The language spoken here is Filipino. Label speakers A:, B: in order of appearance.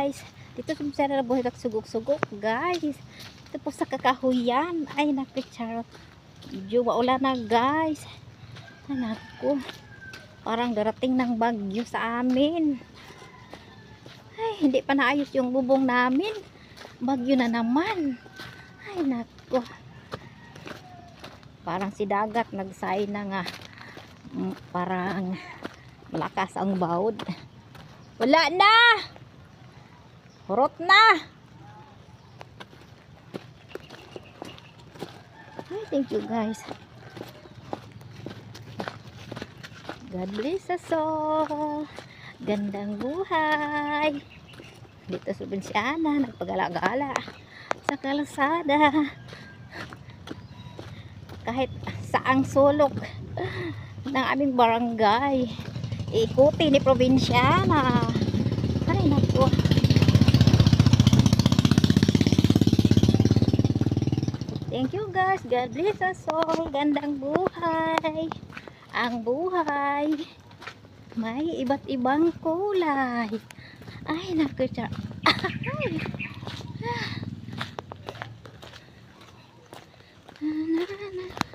A: guys. Dito sa Sara na buhay sugok-sugok guys. Ito po sa kakahuyan. Ay naku charot. Medyo na guys. Ay naku. Parang darating ng bagyo sa amin. Ay hindi pa naayos yung bubong namin. Bagyo na naman. Ay naku. Parang si dagat nagsay na nga. Mm, Parang malakas ang bawod. Wala na! Hurot na! Ay, thank you guys. God bless us all. Gandang buhay. Dito sa Bensiana, nagpagala-gala sa kalasada. Kahit saang sulok ng aming barangay. Ikuti ni probinsyana. Ay, naku. Thank you guys. God bless us all. Gandang buhay. Ang buhay. May iba't ibang kulay. Ay, nakita. Ah, na, na, na.